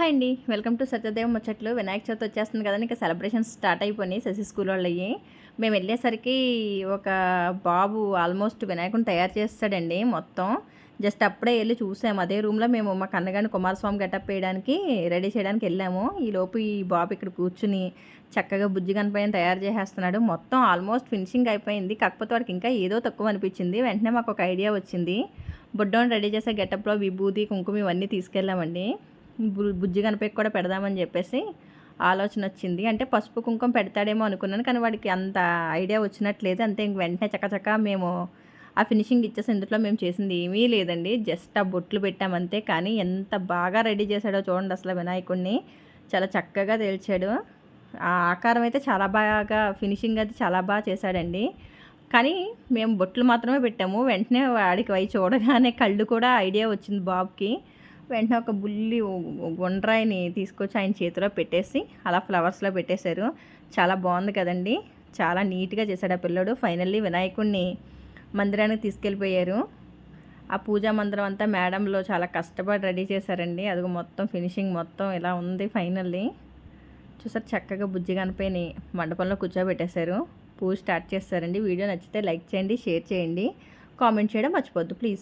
Hi అండి. Welcome to Satyadeva ముచ్చట్లు. వినాయక చవితి వచ్చేస్తుంది కదండి. ఇంకా సెలబ్రేషన్స్ స్టార్ట్ అయిపోయినాయి శశి స్కూల్ వాళ్ళవి మేము వెళ్ళేసరికి ఒక బాబు ఆల్మోస్ట్ వినాయకుని తయారు చేస్తాడండి మొత్తం. జస్ట్ అప్పుడే వెళ్ళి చూసాము అదే రూమ్లో మేము మా కన్నగాని కుమారస్వామి గెటప్ వేయడానికి రెడీ చేయడానికి వెళ్ళాము. ఈ లోపు ఈ బాబు ఇక్కడ కూర్చుని చక్కగా బుజ్జి కనిపోయిన తయారు చేసేస్తున్నాడు. మొత్తం ఆల్మోస్ట్ ఫినిషింగ్ అయిపోయింది. కాకపోతే వాడికి ఇంకా ఏదో తక్కువ అనిపించింది. వెంటనే మాకు ఒక ఐడియా వచ్చింది. బుడ్డోని రెడీ చేసే గెటప్లో విభూతి కుంకుమ ఇవన్నీ తీసుకెళ్ళామండి. బుజ్జి కనిపెక్కి కూడా పెడదామని చెప్పేసి ఆలోచన వచ్చింది. అంటే పసుపు కుంకుమ పెడతాడేమో అనుకున్నాను కానీ వాడికి అంత ఐడియా వచ్చినట్లేదు. అంతే ఇంక వెంటనే చక్కచక్క మేము ఆ ఫినిషింగ్ ఇచ్చేసి ఇందులో మేము చేసింది ఏమీ లేదండి. జస్ట్ ఆ బొట్లు పెట్టామంతే కానీ ఎంత బాగా రెడీ చేశాడో చూడండి అసలు వినాయకుడిని చాలా చక్కగా తేల్చాడు. ఆ ఆకారం అయితే చాలా బాగా ఫినిషింగ్ అది చాలా బాగా చేశాడండి. కానీ మేము బొట్లు మాత్రమే పెట్టాము. వెంటనే వాడికి అవి చూడగానే కళ్ళు కూడా ఐడియా వచ్చింది బాబుకి. వెంటనే ఒక బుల్లి గుండ్రాయిని తీసుకొచ్చి ఆయన చేతిలో పెట్టేసి అలా ఫ్లవర్స్లో పెట్టేశారు. చాలా బాగుంది కదండి. చాలా నీట్గా చేశాడు ఆ పిల్లడు. ఫైనల్లీ వినాయకుడిని మందిరానికి తీసుకెళ్ళిపోయారు. ఆ పూజా మందిరం అంతా మేడంలో చాలా కష్టపడి రెడీ చేశారండి. అది మొత్తం ఫినిషింగ్ మొత్తం ఇలా ఉంది ఫైనల్లీ. చూసారు చక్కగా బుజ్జి కనిపోయి మండపంలో కూర్చోబెట్టేశారు. పూజ స్టార్ట్ చేస్తారండి. వీడియో నచ్చితే లైక్ చేయండి షేర్ చేయండి. కామెంట్ చేయడం మర్చిపోద్దు ప్లీజ్.